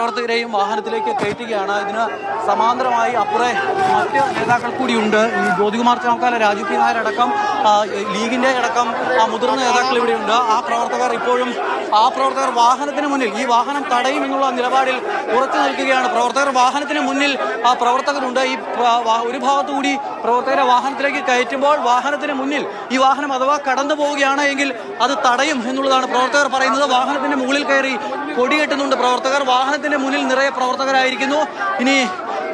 പ്രവർത്തകരെയും വാഹനത്തിലേക്ക് കയറ്റുകയാണ്. ഇതിന് സമാന്തരമായി അപ്പുറേ മറ്റ് നേതാക്കൾ കൂടിയുണ്ട്. ഈ ജ്യോതികുമാർ ചാക്കാല രാജു പി നായർ അടക്കം ആ, ലീഗിന്റെ അടക്കം മുതിർന്ന നേതാക്കൾ ഇവിടെയുണ്ട്. ആ പ്രവർത്തകർ ഇപ്പോഴും ആ പ്രവർത്തകർ വാഹനത്തിന് മുന്നിൽ ഈ വാഹനം തടയും എന്നുള്ള നിലപാടിൽ ഉറച്ചു നിൽക്കുകയാണ്. പ്രവർത്തകർ വാഹനത്തിന് മുന്നിൽ ആ പ്രവർത്തകരുണ്ട്. ഈ ഒരു ഭാഗത്തു ഭാഗത്തുകൂടി പ്രവർത്തകരെ വാഹനത്തിലേക്ക് കയറ്റുമ്പോൾ വാഹനത്തിന് മുന്നിൽ ഈ വാഹനം അഥവാ കടന്നു പോവുകയാണ് എങ്കിൽ അത് തടയും എന്നുള്ളതാണ് പ്രവർത്തകർ പറയുന്നത്. വാഹനത്തിന്റെ മുകളിൽ കയറി കൊടി കെട്ടുന്നുണ്ട് പ്രവർത്തകർ. വാഹനത്തിന്റെ മുന്നിൽ നിറയെ പ്രവർത്തകരായിരിക്കുന്നു. ഇനി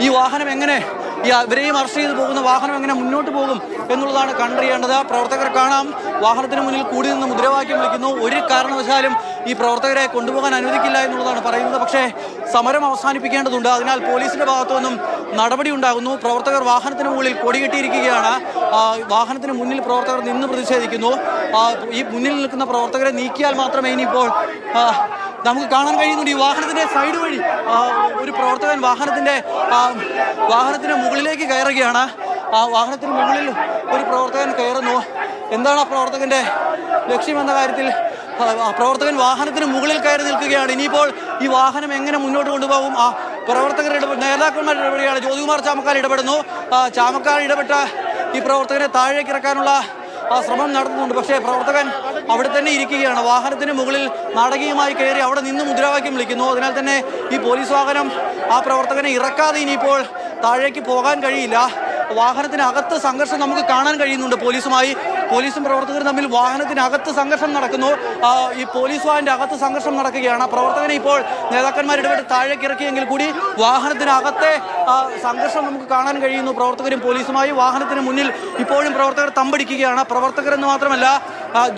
ഈ വാഹനം എങ്ങനെ ഇവരെയും അറസ്റ്റ് ചെയ്ത് പോകുന്ന വാഹനം എങ്ങനെ മുന്നോട്ട് പോകും എന്നുള്ളതാണ് കണ്ടറിയേണ്ടത്. പ്രവർത്തകർ കാണാം. വാഹനത്തിന് മുന്നിൽ കൂടി നിന്ന് മുദ്രാവാക്യം വിളിക്കുന്നു. ഒരു കാരണവശാലും ഈ പ്രവർത്തകരെ കൊണ്ടുപോകാൻ അനുവദിക്കില്ല എന്നുള്ളതാണ് പറയുന്നത്. പക്ഷേ സമരം അവസാനിപ്പിക്കേണ്ടതുണ്ട്. അതിനാൽ പോലീസിന്റെ ഭാഗത്തു നിന്നും നടപടി ഉണ്ടാകുന്നു. പ്രവർത്തകർ വാഹനത്തിന് മുകളിൽ കൊടികെട്ടിയിരിക്കുകയാണ് വാഹനത്തിന് മുന്നിൽ പ്രവർത്തകർ നിന്ന് പ്രതിഷേധിക്കുന്നു. ഈ മുന്നിൽ നിൽക്കുന്ന പ്രവർത്തകരെ നീക്കിയാൽ മാത്രമേ ഇനിയിപ്പോൾ നമുക്ക് കാണാൻ കഴിയുന്നുണ്ട് ഈ വാഹനത്തിന്റെ സൈഡ് വഴി. ഒരു പ്രവർത്തകൻ വാഹനത്തിന്റെ വാഹനത്തിന് മുകളിലേക്ക് കയറുകയാണ്. ആ വാഹനത്തിന് മുകളിൽ ഒരു പ്രവർത്തകൻ കയറുന്നു. എന്താണ് ആ പ്രവർത്തകന്റെ ലക്ഷ്യമെന്ന കാര്യത്തിൽ പ്രവർത്തകൻ വാഹനത്തിന് മുകളിൽ കയറി നിൽക്കുകയാണ്. ഇനിയിപ്പോൾ ഈ വാഹനം എങ്ങനെ മുന്നോട്ട് കൊണ്ടുപോകും? ആ പ്രവർത്തകർ ഇടപെ നേതാക്കന്മാർ ഇടപെടുകയാണ്. ജ്യോതികുമാർ ചാമക്കാർ ഇടപെടുന്നു. ചാമക്കാൽ ഇടപെട്ട ഈ പ്രവർത്തകനെ താഴേക്ക് ഇറക്കാനുള്ള ശ്രമം നടത്തുന്നുണ്ട്. പക്ഷേ പ്രവർത്തകൻ അവിടെ തന്നെ ഇരിക്കുകയാണ്. വാഹനത്തിന് മുകളിൽ നാടകീയമായി കയറി അവിടെ നിന്ന് മുദ്രാവാക്യം വിളിക്കുന്നു. അതിനാൽ തന്നെ ഈ പോലീസ് വാഹനം ആ പ്രവർത്തകനെ ഇറക്കാതെ ഇനിയിപ്പോൾ താഴേക്ക് പോകാൻ കഴിയില്ല. വാഹനത്തിനകത്ത് സംഘർഷം നമുക്ക് കാണാൻ കഴിയുന്നുണ്ട് പോലീസുമായി. പോലീസും പ്രവർത്തകരും തമ്മിൽ വാഹനത്തിനകത്ത് സംഘർഷം നടക്കുന്നു. ഈ പോലീസ് വാഹനത്തിന്റെ അകത്ത് സംഘർഷം നടക്കുകയാണ്. പ്രവർത്തകനെ ഇപ്പോൾ നേതാക്കന്മാർ ഇടപെട്ട് താഴേക്ക് ഇറക്കിയെങ്കിൽ കൂടി വാഹനത്തിനകത്തെ സംഘർഷം നമുക്ക് കാണാൻ കഴിയുന്നു. പ്രവർത്തകരും പോലീസുമായി വാഹനത്തിന് മുന്നിൽ ഇപ്പോഴും പ്രവർത്തകർ തമ്പടിക്കുകയാണ്. പ്രവർത്തകരെന്ന് മാത്രമല്ല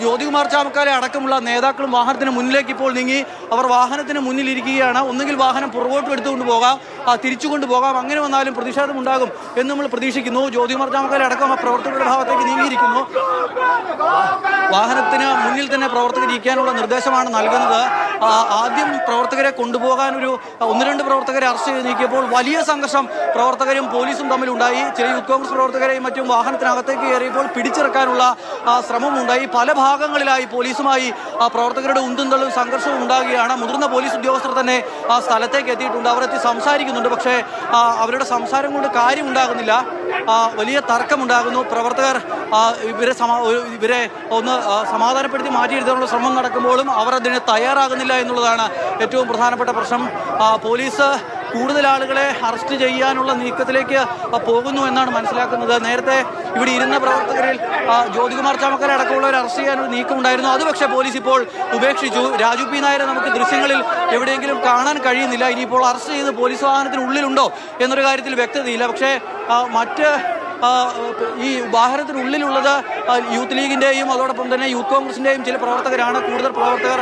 ജ്യോതികുമാർ ചാമക്കാലെ അടക്കമുള്ള നേതാക്കളും വാഹനത്തിന് മുന്നിലേക്ക് ഇപ്പോൾ നീങ്ങി. അവർ വാഹനത്തിന് മുന്നിലിരിക്കുകയാണ്. ഒന്നുകിൽ വാഹനം പുറകോട്ട് എടുത്തുകൊണ്ട് പോകാം. തിരിച്ചു കൊണ്ടുപോകാം അങ്ങനെ വന്നാലും പ്രതിഷേധം ഉണ്ടാകും എന്ന് നമ്മൾ പ്രതീക്ഷിക്കുന്നു. ജ്യോതികുമാർ ചാമക്കാലെ അടക്കം ആ പ്രവർത്തകരുടെ ഭാഗത്തേക്ക് നീങ്ങിയിരിക്കുന്നു. വാഹനത്തിന് മുന്നിൽ തന്നെ പ്രവർത്തകർ ഇരിക്കാനുള്ള നിർദ്ദേശമാണ് നൽകുന്നത്. ആദ്യം പ്രവർത്തകരെ കൊണ്ടുപോകാൻ ഒരു ഒന്ന് രണ്ട് പ്രവർത്തകരെ അറസ്റ്റ് ചെയ്ത് നീക്കിയപ്പോൾ വലിയ സംഘർഷം പ്രവർത്തകരും പോലീസും തമ്മിലുണ്ടായി ചില യൂത്ത് കോൺഗ്രസ് പ്രവർത്തകരെയും മറ്റും വാഹനത്തിനകത്തേക്ക് കയറിയപ്പോൾ പിടിച്ചിറക്കാനുള്ള ശ്രമമുണ്ടായി. പല ഭാഗങ്ങളിലായി പോലീസുമായി പ്രവർത്തകരുടെ ഉന്തുന്തളും സംഘർഷവും ഉണ്ടാകുകയാണ്. മുതിർന്ന പോലീസ് ഉദ്യോഗസ്ഥർ തന്നെ ആ സ്ഥലത്തേക്ക് എത്തിയിട്ടുണ്ട്. അവരെത്തി സംസാരിക്കുന്നുണ്ട്. പക്ഷേ അവരുടെ സംസാരം കൊണ്ട് കാര്യമുണ്ടാകുന്നില്ല. വലിയ തർക്കമുണ്ടാകുന്നു. പ്രവർത്തകർ ഇവരെ സമാ ഇവരെ ഒന്ന് സമാധാനപ്പെടുത്തി മാറ്റിയിരുത്താനുള്ള ശ്രമം നടക്കുമ്പോഴും അവർ അതിന് തയ്യാറാകുന്നില്ല എന്നുള്ളതാണ് ഏറ്റവും പ്രധാനപ്പെട്ട പ്രശ്നം. പോലീസ് കൂടുതൽ ആളുകളെ അറസ്റ്റ് ചെയ്യാനുള്ള നീക്കത്തിലേക്ക് പോകുന്നു എന്നാണ് മനസ്സിലാക്കുന്നത്. നേരത്തെ ഇവിടെ ഇരുന്ന പ്രവർത്തകരിൽ ജ്യോതികുമാർ ചാമക്കര അടക്കമുള്ളവർ അറസ്റ്റ് ചെയ്യാനൊരു നീക്കമുണ്ടായിരുന്നു. അത് പക്ഷേ പോലീസ് ഇപ്പോൾ ഉപേക്ഷിച്ചു. രാജു പി നായരെ നമുക്ക് ദൃശ്യങ്ങളിൽ എവിടെയെങ്കിലും കാണാൻ കഴിയുന്നില്ല. ഇനിയിപ്പോൾ അറസ്റ്റ് ചെയ്ത് പോലീസ് വാഹനത്തിനുള്ളിലുണ്ടോ എന്നൊരു കാര്യത്തിൽ വ്യക്തതയില്ല. പക്ഷേ മറ്റ് ഈ വാഹനത്തിനുള്ളിലുള്ളത് യൂത്ത് ലീഗിന്റെയും അതോടൊപ്പം തന്നെ യൂത്ത് കോൺഗ്രസിന്റെയും ചില പ്രവർത്തകരാണ്. കൂടുതൽ പ്രവർത്തകർ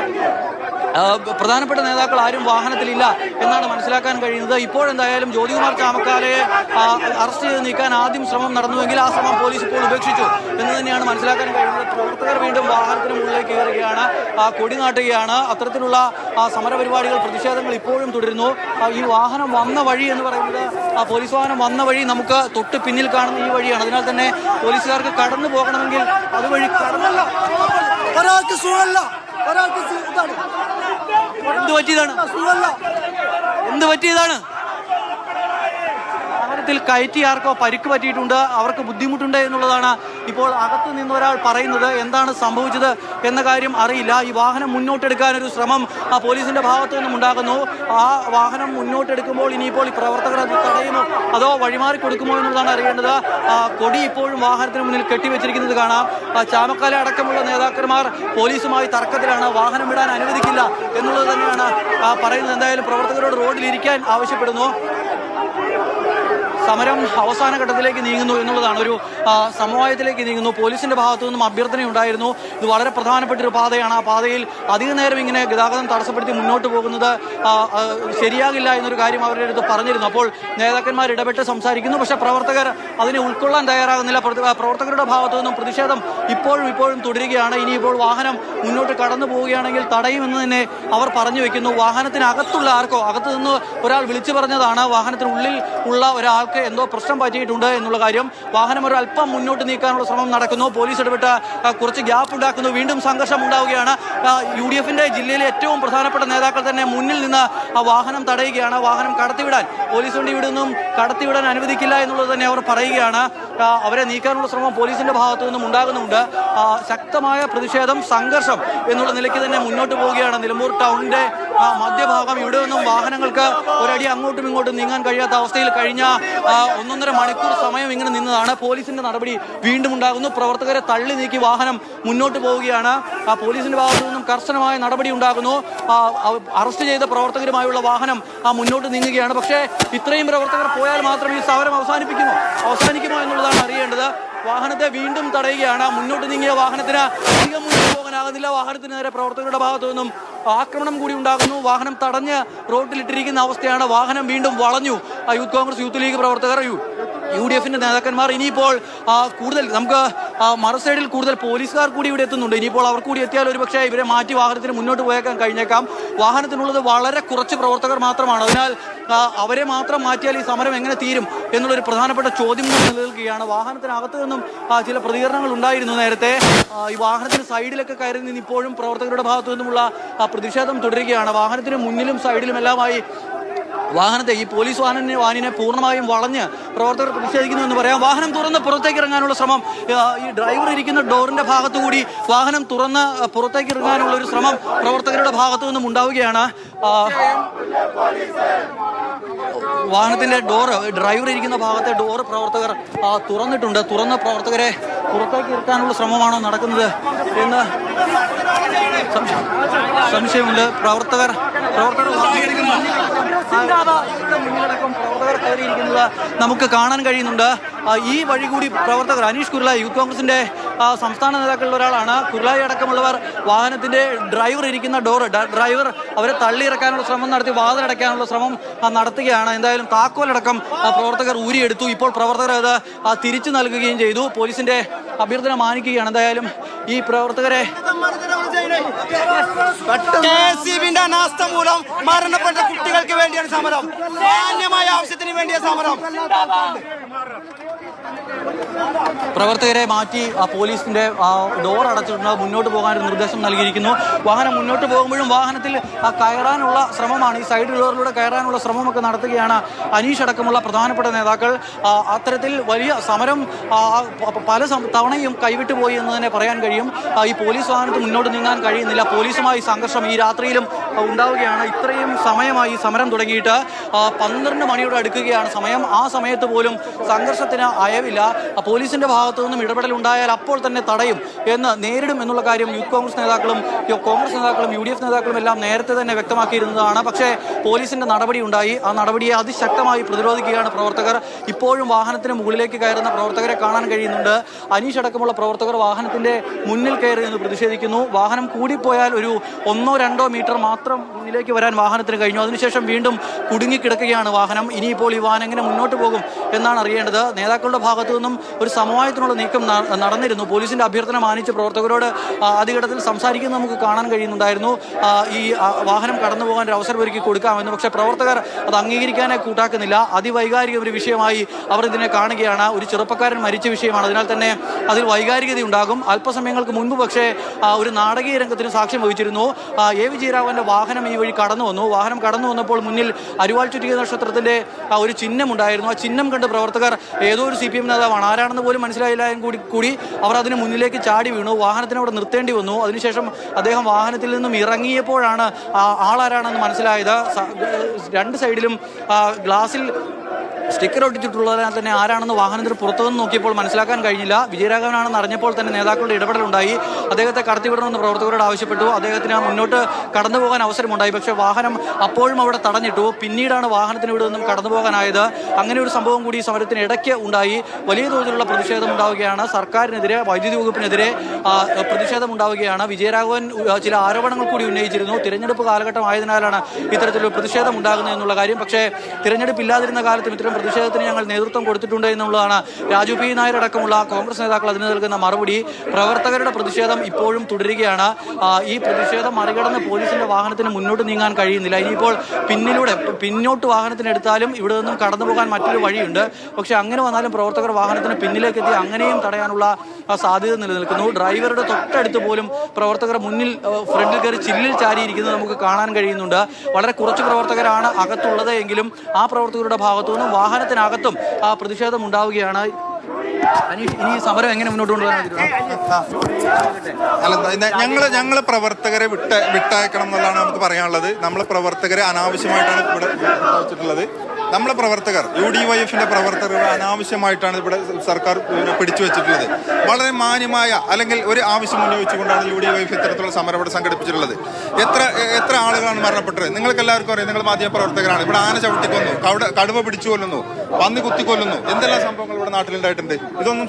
പ്രധാനപ്പെട്ട നേതാക്കൾ ആരും വാഹനത്തിലില്ല എന്നാണ് മനസ്സിലാക്കാൻ കഴിയുന്നത്. ഇപ്പോഴെന്തായാലും ജ്യോതികുമാർ ചാമക്കാലയെ ആ, അറസ്റ്റ് ചെയ്ത് നീക്കാൻ ആദ്യം ശ്രമം നടന്നുവെങ്കിൽ ആ ശ്രമം പോലീസ് ഇപ്പോൾ ഉപേക്ഷിച്ചു എന്ന് തന്നെയാണ് മനസ്സിലാക്കാൻ കഴിയുന്നത്. പ്രവർത്തകർ വീണ്ടും വാഹനത്തിന് മുകളിലേക്ക് കയറുകയാണ് കൊടി നാട്ടുകയാണ്. അത്തരത്തിലുള്ള സമരപരിപാടികൾ പ്രതിഷേധങ്ങൾ ഇപ്പോഴും തുടരുന്നു. ഈ വാഹനം വന്ന വഴി എന്ന് പറയുന്നത് ആ പോലീസ് വാഹനം വന്ന വഴി നമുക്ക് തൊട്ട് പിന്നിൽ കാണുന്ന ഈ വഴിയാണ്. അതിനാൽ തന്നെ പോലീസുകാർക്ക് കടന്നു പോകണമെങ്കിൽ അതുവഴി കടന്നല്ല. ഒരാൾക്ക് സുഖമല്ല. ഒരാൾക്ക് സുഖം എന്ത് പറ്റിയതാണ്? എന്ത് പറ്റിയതാണ്? വാഹനത്തിൽ കയറ്റി ആർക്കോ പരിക്ക് പറ്റിയിട്ടുണ്ട് അവർക്ക് ബുദ്ധിമുട്ടുണ്ട് എന്നുള്ളതാണ് ഇപ്പോൾ അകത്ത് നിന്ന് ഒരാൾ പറയുന്നത്. എന്താണ് സംഭവിച്ചത് എന്ന കാര്യം അറിയില്ല. ഈ വാഹനം മുന്നോട്ടെടുക്കാൻ ഒരു ശ്രമം ആ പോലീസിന്റെ ഭാഗത്തു നിന്നും ഉണ്ടാകുന്നു. ആ വാഹനം മുന്നോട്ടെടുക്കുമ്പോൾ ഇനിയിപ്പോൾ ഈ പ്രവർത്തകർ അത് തടയുമോ അതോ വഴിമാറി കൊടുക്കുമോ എന്നുള്ളതാണ് അറിയേണ്ടത്. കൊടി ഇപ്പോഴും വാഹനത്തിന് മുന്നിൽ കെട്ടിവെച്ചിരിക്കുന്നത് കാണാം. ചാമക്കാല അടക്കമുള്ള നേതാക്കന്മാർ പോലീസുമായി തർക്കത്തിലാണ്. വാഹനം വിടാൻ അനുവദിക്കില്ല എന്നുള്ളത് തന്നെയാണ് പറയുന്നത്. എന്തായാലും പ്രവർത്തകരോട് റോഡിലിരിക്കാൻ ആവശ്യപ്പെടുന്നു. സമരം അവസാന ഘട്ടത്തിലേക്ക് നീങ്ങുന്നു എന്നുള്ളതാണ് ഒരു സമവായത്തിലേക്ക് നീങ്ങുന്നു. പോലീസിന്റെ ഭാഗത്തു നിന്നും അഭ്യർത്ഥനയുണ്ടായിരുന്നു ഇത് വളരെ പ്രധാനപ്പെട്ട ഒരു പാതയാണ്. ആ പാതയിൽ അധിക നേരം ഇങ്ങനെ ഗതാഗതം തടസ്സപ്പെടുത്തി മുന്നോട്ട് പോകുന്നത് ശരിയാകില്ല എന്നൊരു കാര്യം അവരുടെ അടുത്ത് പറഞ്ഞിരുന്നു. അപ്പോൾ നേതാക്കന്മാർ ഇടപെട്ട് സംസാരിക്കുന്നു. പക്ഷേ പ്രവർത്തകർ അതിനെ ഉൾക്കൊള്ളാൻ തയ്യാറാകുന്നില്ല. പ്രവർത്തകരുടെ ഭാഗത്തു നിന്നും പ്രതിഷേധം ഇപ്പോഴും ഇപ്പോഴും തുടരുകയാണ്. ഇനിയിപ്പോൾ വാഹനം മുന്നോട്ട് കടന്നു പോവുകയാണെങ്കിൽ തടയുമെന്ന് തന്നെ അവർ പറഞ്ഞു വെക്കുന്നു. വാഹനത്തിനകത്തുള്ള ആർക്കോ അകത്തു നിന്ന് ഒരാൾ വിളിച്ചു പറഞ്ഞതാണ്. വാഹനത്തിനുള്ളിൽ ഉള്ള ഒരാൾക്ക് ഒക്കെ എന്തോ പ്രശ്നം പറ്റിയിട്ടുണ്ട് എന്നുള്ള കാര്യം വാഹനം ഒരു അല്പം മുന്നോട്ട് നീക്കാനുള്ള ശ്രമം നടക്കുന്നു. പോലീസ് ഇടപെട്ട് കുറച്ച് ഗ്യാപ്പ് ഉണ്ടാക്കുന്നു. വീണ്ടും സംഘർഷം ഉണ്ടാവുകയാണ്. യു ഡി എഫിന്റെ ജില്ലയിലെ ഏറ്റവും പ്രധാനപ്പെട്ട നേതാക്കൾ തന്നെ മുന്നിൽ നിന്ന് ആ വാഹനം തടയുകയാണ്. വാഹനം കടത്തിവിടാൻ പോലീസ് വണ്ടി ഇവിടെ നിന്നും കടത്തിവിടാൻ അനുവദിക്കില്ല എന്നുള്ളത് തന്നെ അവർ പറയുകയാണ്. അവരെ നീക്കാനുള്ള ശ്രമം പോലീസിന്റെ ഭാഗത്തു നിന്നും ഉണ്ടാകുന്നുണ്ട്. ശക്തമായ പ്രതിഷേധം സംഘർഷം എന്നുള്ള നിലയ്ക്ക് തന്നെ മുന്നോട്ട് പോവുകയാണ് നിലമ്പൂർ ടൗണിന്റെ മധ്യഭാഗം. ഇവിടെ നിന്നും വാഹനങ്ങൾക്ക് ഒരടി അങ്ങോട്ടും ഇങ്ങോട്ടും നീങ്ങാൻ കഴിയാത്ത അവസ്ഥയിൽ കഴിഞ്ഞ ഒന്നൊന്നര മണിക്കൂർ സമയം ഇങ്ങനെ നിന്നതാണ്. പോലീസിന്റെ നടപടി വീണ്ടും ഉണ്ടാകുന്നു. പ്രവർത്തകരെ തള്ളി നീക്കി വാഹനം മുന്നോട്ട് പോവുകയാണ്. ആ പോലീസിന്റെ ഭാഗത്തു നിന്നും കർശനമായ നടപടി ഉണ്ടാകുന്നു. അറസ്റ്റ് ചെയ്ത പ്രവർത്തകരുമായുള്ള വാഹനം ആ മുന്നോട്ട് നീങ്ങുകയാണ്. പക്ഷേ ഇത്രയും പ്രവർത്തകർ പോയാൽ മാത്രം ഈ സമരം അവസാനിപ്പിക്കുമോ? അവസാനിക്കുമോ എന്നുള്ളതാണ് അറിയേണ്ടത്. വാഹനത്തെ വീണ്ടും തടയുകയാണ്. മുന്നോട്ട് നീങ്ങിയ വാഹനത്തിന് അധികം മുന്നോട്ട് പോകാനാകുന്നില്ല. വാഹനത്തിന് നേരെ പ്രവർത്തകരുടെ ഭാഗത്തു നിന്നും ആക്രമണം കൂടി ഉണ്ടാകുന്നു. വാഹനം തടഞ്ഞ് റോഡിലിട്ടിരിക്കുന്ന അവസ്ഥയാണ് വാഹനം വീണ്ടും വളഞ്ഞു. യൂത്ത് കോൺഗ്രസ് യൂത്ത് ലീഗ് പ്രവർത്തകർ യു ഡി എഫിന്റെ നേതാക്കന്മാർ ഇനിയിപ്പോൾ കൂടുതൽ നമുക്ക് മറു സൈഡിൽ കൂടുതൽ പോലീസുകാർ കൂടി ഇവിടെ എത്തുന്നുണ്ട്. ഇനിയിപ്പോൾ അവർ കൂടി എത്തിയാൽ ഒരുപക്ഷെ ഇവരെ മാറ്റി വാഹനത്തിന് മുന്നോട്ട് പോയേക്കാൻ കഴിഞ്ഞേക്കാം. വാഹനത്തിനുള്ളത് വളരെ കുറച്ച് പ്രവർത്തകർ മാത്രമാണ്. അതിനാൽ അവരെ മാത്രം മാറ്റിയാൽ ഈ സമരം എങ്ങനെ തീരും എന്നുള്ളൊരു പ്രധാനപ്പെട്ട ചോദ്യം നിലനിൽക്കുകയാണ്. വാഹനത്തിനകത്ത് നിന്നും ചില പ്രതികരണങ്ങൾ ഉണ്ടായിരുന്നു നേരത്തെ. ഈ വാഹനത്തിന് സൈഡിലൊക്കെ കയറി നിന്ന് ഇപ്പോഴും പ്രവർത്തകരുടെ ഭാഗത്തു നിന്നുമുള്ള പ്രതിഷേധം തുടരുകയാണ്. വാഹനത്തിന് മുന്നിലും സൈഡിലും എല്ലാമായി വാഹനത്തെ ഈ പോലീസ് വാഹന വാനിനെ പൂർണമായും വളഞ്ഞ് പ്രവർത്തകർ പ്രതിഷേധിക്കുന്നു എന്ന് പറയാം. വാഹനം തുറന്ന് പുറത്തേക്ക് ഇറങ്ങാനുള്ള ശ്രമം ഈ ഡ്രൈവർ ഇരിക്കുന്ന ഡോറിന്റെ ഭാഗത്തു കൂടി വാഹനം തുറന്ന് പുറത്തേക്ക് ഇറങ്ങാനുള്ള ഒരു ശ്രമം പ്രവർത്തകരുടെ ഭാഗത്തു നിന്നും ഉണ്ടാവുകയാണ്. വാഹനത്തിന്റെ ഡോറ് ഡ്രൈവർ ഇരിക്കുന്ന ഭാഗത്തെ ഡോറ് പ്രവർത്തകർ തുറന്നിട്ടുണ്ട്. തുറന്ന പ്രവർത്തകരെ പുറത്തേക്ക് ഇറക്കാനുള്ള ശ്രമമാണോ നടക്കുന്നത് എന്ന് സംശ- സംശയമുണ്ട്. പ്രവർത്തകർ പ്രവർത്തകർ നമുക്ക് കാണാൻ കഴിയുന്നുണ്ട്. ഈ വഴി കൂടി പ്രവർത്തകർ അനീഷ് കുർല യൂത്ത് കോൺഗ്രസിന്റെ സംസ്ഥാന നേതാക്കളിൽ ഒരാളാണ്. കുരുളായി അടക്കമുള്ളവർ വാഹനത്തിന്റെ ഡ്രൈവർ ഇരിക്കുന്ന ഡോറ് ഡ്രൈവർ അവരെ തള്ളിയിറക്കാനുള്ള ശ്രമം നടത്തി വാതിലടയ്ക്കാനുള്ള ശ്രമം നടത്തുകയാണ്. എന്തായാലും താക്കോലടക്കം പ്രവർത്തകർ ഊരിയെടുത്തു. ഇപ്പോൾ പ്രവർത്തകർ അത് തിരിച്ചു നൽകുകയും ചെയ്തു. പോലീസിന്റെ അഭ്യർത്ഥന മാനിക്കുകയാണ്. എന്തായാലും ഈ പ്രവർത്തകരെ കെ എസ് ബിന്റെ അനാസ്ഥ മൂലം മരണപ്പെട്ട കുട്ടികൾക്ക് വേണ്ടിയാണ് സമരം. ആവശ്യത്തിന് വേണ്ടിയ സമരം. പ്രവർത്തകരെ മാറ്റി ആ പോലീസിന്റെ ആ, ഡോർ അടച്ചിട്ടുണ്ട്. മുന്നോട്ട് പോകാൻ ഒരു നിർദ്ദേശം നൽകിയിരിക്കുന്നു. വാഹനം മുന്നോട്ട് പോകുമ്പോഴും വാഹനത്തിൽ കയറാനുള്ള ശ്രമമാണ്. ഈ സൈഡ് ഡോറിലൂടെ കയറാനുള്ള ശ്രമമൊക്കെ നടത്തുകയാണ് അനീഷ് അടക്കമുള്ള പ്രധാനപ്പെട്ട നേതാക്കൾ. അത്തരത്തിൽ വലിയ സമരം പല തവണയും കൈവിട്ടു പോയി എന്ന് തന്നെ പറയാൻ കഴിയും. ഈ പോലീസ് വാഹനത്തിൽ മുന്നോട്ട് നീങ്ങാൻ കഴിയുന്നില്ല. പോലീസുമായി സംഘർഷം ഈ രാത്രിയിലും ഉണ്ടാവുകയാണ്. ഇത്രയും സമയമായി സമരം തുടങ്ങിയിട്ട് പന്ത്രണ്ട് മണിയോട് അടുക്കുകയാണ് സമയം. ആ സമയത്ത് പോലും സംഘർഷത്തിന് അയവില്ല. പോലീസിന്റെ ഭാഗത്തു നിന്നും ഇടപെടൽ ഉണ്ടായാൽ അപ്പോൾ തന്നെ തടയും എന്ന് നേരിടും എന്നുള്ള കാര്യം യൂത്ത് കോൺഗ്രസ് നേതാക്കളും കോൺഗ്രസ് നേതാക്കളും യു ഡി എഫ് നേതാക്കളും എല്ലാം നേരത്തെ തന്നെ വ്യക്തമാക്കിയിരുന്നതാണ്. പക്ഷേ പോലീസിന്റെ നടപടി ഉണ്ടായി. ആ നടപടിയെ അതിശക്തമായി പ്രതിരോധിക്കുകയാണ് പ്രവർത്തകർ. ഇപ്പോഴും വാഹനത്തിന് മുകളിലേക്ക് കയറുന്ന പ്രവർത്തകരെ കാണാൻ കഴിയുന്നുണ്ട്. അനീഷ് അടക്കമുള്ള പ്രവർത്തകർ വാഹനത്തിന്റെ മുന്നിൽ കയറി എന്ന് പ്രതിഷേധിക്കുന്നു. വാഹനം കൂടിപ്പോയാൽ ഒരു ഒന്നോ രണ്ടോ മീറ്റർ മാത്രം മുന്നിലേക്ക് വരാൻ വാഹനത്തിന് കഴിഞ്ഞു. അതിനുശേഷം വീണ്ടും കുടുങ്ങിക്കിടക്കുകയാണ് വാഹനം. ഇനിയിപ്പോൾ ഈ വാഹനം എങ്ങനെ മുന്നോട്ട് പോകും എന്നാണ് അറിയേണ്ടത്. നേതാക്കളുടെ ഭാഗത്തു നിന്നും ഒരു സമവായത്തിനുള്ള നീക്കം നടന്നിരുന്നു. പോലീസിന്റെ അഭ്യർത്ഥന മാനിച്ച് പ്രവർത്തകരോട് ആദ്യഘട്ടത്തിൽ സംസാരിക്കുന്നത് നമുക്ക് കാണാൻ കഴിയുന്നുണ്ടായിരുന്നു. ഈ വാഹനം കടന്നു പോകാൻ ഒരു അവസരം ഒരുക്കി കൊടുക്കാമെന്ന് പക്ഷേ പ്രവർത്തകർ അത് അംഗീകരിക്കാനേ കൂട്ടാക്കുന്നില്ല. അതിവൈകാരിക ഒരു വിഷയമായി അവർ ഇതിനെ കാണുകയാണ്. ഒരു ചെറുപ്പക്കാരൻ മരിച്ച വിഷയമാണ്. അതിനാൽ തന്നെ അതിൽ വൈകാരികത ഉണ്ടാകും അല്പസമയങ്ങൾക്ക് മുൻപ് പക്ഷേ ഒരു നാടകീയ രംഗത്തിന് സാക്ഷ്യം വഹിച്ചിരുന്നു. എ. വി. വിജയരാഘവന്റെ വാഹനം ഈ വഴി കടന്നു വന്നു. വാഹനം കടന്നു വന്നപ്പോൾ മുന്നിൽ അരുവാൾ ചുറ്റിക നക്ഷത്രത്തിന്റെ ആ, ഒരു ചിഹ്നം ഉണ്ടായിരുന്നു ആ ചിഹ്നം കണ്ട് പ്രവർത്തകർ ഏതോ ഒരു സി പി എം നേതാവാണ്. ആരാണെന്ന് പോലും മനസ്സിലായില്ല കൂടി കൂടി അവർ അതിന് മുന്നിലേക്ക് ചാടി വീണു. വാഹനത്തിന് അവിടെ നിർത്തേണ്ടി വന്നു. അതിനുശേഷം അദ്ദേഹം വാഹനത്തിൽ നിന്നും ഇറങ്ങിയപ്പോഴാണ് ആളാരാണെന്ന് മനസ്സിലായത്. രണ്ട് സൈഡിലും ഗ്ലാസിൽ സ്റ്റിക്കർ ഒട്ടിച്ചിട്ടുള്ളതിനാൽ തന്നെ ആരാണെന്ന് വാഹനത്തിന് പുറത്തു നോക്കിയപ്പോൾ മനസ്സിലാക്കാൻ കഴിഞ്ഞില്ല. വിജയരാഘവനാണെന്ന് അറിഞ്ഞപ്പോൾ തന്നെ നേതാക്കളുടെ ഇടപെടലുണ്ടായി. അദ്ദേഹത്തെ കടത്തിവിടണമെന്ന് പ്രവർത്തകരോട് ആവശ്യപ്പെട്ടു. അദ്ദേഹത്തിന് മുന്നോട്ട് കടന്നു പോകാൻ അവസരമുണ്ടായി. പക്ഷേ വാഹനം അപ്പോഴും അവിടെ തടഞ്ഞിട്ടു. പിന്നീടാണ് വാഹനത്തിന് ഇവിടെ നിന്നും കടന്നു പോകാനായത്. അങ്ങനെ ഒരു സംഭവം കൂടി സമരത്തിന് ഇടയ്ക്ക് ഉണ്ടായി. വലിയ തോതിലുള്ള പ്രതിഷേധം ഉണ്ടാവുകയാണ്. സർക്കാരിനെതിരെ വൈദ്യുതി വകുപ്പിനെതിരെ പ്രതിഷേധം ഉണ്ടാവുകയാണ്. വിജയരാഘവൻ ചില ആരോപണങ്ങൾ കൂടി ഉന്നയിച്ചിരുന്നു. തിരഞ്ഞെടുപ്പ് കാലഘട്ടമായതിനാലാണ് ഇത്തരത്തിലൊരു പ്രതിഷേധം ഉണ്ടാകുന്നത് എന്നുള്ള കാര്യം. പക്ഷേ തിരഞ്ഞെടുപ്പ് ഇല്ലാതിരുന്ന കാലത്തും ഇത്തരം പ്രതിഷേധത്തിന് ഞങ്ങൾ നേതൃത്വം കൊടുത്തിട്ടുണ്ട് എന്നുള്ളതാണ് രാജു പി നായർ അടക്കമുള്ള കോൺഗ്രസ് നേതാക്കൾ അതിന് നൽകുന്ന മറുപടി. പ്രവർത്തകരുടെ പ്രതിഷേധം ഇപ്പോഴും തുടരുകയാണ്. ഈ പ്രതിഷേധം മറികടന്ന് പോലീസിന്റെ വാഹനത്തിന് മുന്നോട്ട് നീങ്ങാൻ കഴിയുന്നില്ല. ഇനിയിപ്പോൾ പിന്നിലൂടെ പിന്നോട്ട് വാഹനത്തിനെടുത്താലും ഇവിടെ നിന്നും കടന്നു പോകാൻ മറ്റൊരു വഴിയുണ്ട്. പക്ഷെ അങ്ങനെ വന്നാലും പ്രവർത്തകർ വാഹനത്തിന് പിന്നിലേക്ക് എത്തി അങ്ങനെയും തടയാനുള്ള സാധ്യത നിലനിൽക്കുന്നു. ഡ്രൈവറുടെ തൊട്ടടുത്ത് പോലും പ്രവർത്തകർ മുന്നിൽ ഫ്രണ്ടിൽ കയറി ചില്ലിൽ ചാരിയിരിക്കുന്നത് നമുക്ക് കാണാൻ കഴിയുന്നുണ്ട്. വളരെ കുറച്ച് പ്രവർത്തകരാണ് അകത്തുള്ളത് എങ്കിലും ആ പ്രവർത്തകരുടെ ഭാഗത്തു നിന്നും വാഹനത്തിനകത്തും ആ പ്രതിഷേധം ഉണ്ടാവുകയാണ്. ഇനി സമരം എങ്ങനെ മുന്നോട്ട് കൊണ്ടുപോകാൻ ഞങ്ങൾ ഞങ്ങൾ പ്രവർത്തകരെ വിട്ട വിട്ടയക്കണം എന്നുള്ളതാണ് നമുക്ക് പറയാനുള്ളത്. നമ്മൾ പ്രവർത്തകരെ അനാവശ്യമായിട്ടാണ് ഇവിടെ വിട്ടയച്ചിട്ടുള്ളത് നമ്മളെ പ്രവർത്തകർ യു ഡി വൈ എഫിന്റെ പ്രവർത്തകർ അനാവശ്യമായിട്ടാണ് ഇവിടെ സർക്കാർ പിടിച്ചു വെച്ചിട്ടുള്ളത്. വളരെ മാന്യമായ അല്ലെങ്കിൽ ഒരു ആവശ്യം ഉന്നയിച്ചുകൊണ്ടാണ് യു ഡി വൈ എഫ് ഇത്തരത്തിലുള്ള സമരം ഇവിടെ സംഘടിപ്പിച്ചിട്ടുള്ളത്. എത്ര എത്ര ആളുകളാണ് മരണപ്പെട്ടത്? നിങ്ങൾക്ക് എല്ലാവർക്കും അറിയാം. നിങ്ങൾ മാധ്യമ പ്രവർത്തകരാണ്. ഇവിടെ ആന ചവിട്ടിക്കൊന്നു കവട കടുവ പിടിച്ചു കൊല്ലുന്നു പന്നി കുത്തിക്കൊല്ലുന്നു. എന്തെല്ലാം സംഭവങ്ങൾ ഇവിടെ നാട്ടിലുണ്ടായിട്ടുണ്ട്? ഇതൊന്നും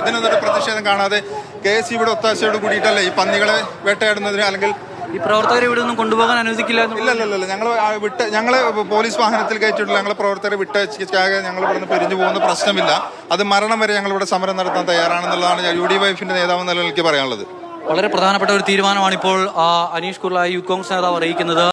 ഇതിനൊരു പ്രതിഷേധം കാണാതെ കെ എസ് ഇവിടെ ഒത്താശയോട് കൂടിയിട്ടല്ലേ ഈ പന്നികളെ വേട്ടയാടുന്നതിന് അല്ലെങ്കിൽ ഈ പ്രവർത്തകരെ ഇവിടെ ഒന്നും കൊണ്ടുപോകാൻ അനുവദിക്കില്ല ഇല്ല ഇല്ല ഇല്ല ഞങ്ങൾ വിട്ട് ഞങ്ങൾ പോലീസ് വാഹനത്തിൽ കയറ്റിയിട്ടില്ല. ഞങ്ങൾ പ്രവർത്തകരെ വിട്ടയച്ചാകെ ഞങ്ങൾ ഇവിടുന്ന് പിരിഞ്ഞു പോകുന്ന പ്രശ്നമില്ല. അത് മരണം വരെ ഞങ്ങൾ ഇവിടെ സമരം നടത്താൻ തയ്യാറാണെന്നുള്ളതാണ് യു ഡി വൈഫിന്റെ നേതാവ് എന്നുള്ള എനിക്ക് പറയാനുള്ളത്. വളരെ പ്രധാനപ്പെട്ട ഒരു തീരുമാനമാണ് ഇപ്പോൾ അനീഷ് കുർള യു കോൺഗ്രസ് നേതാവ് അറിയിക്കുന്നത്.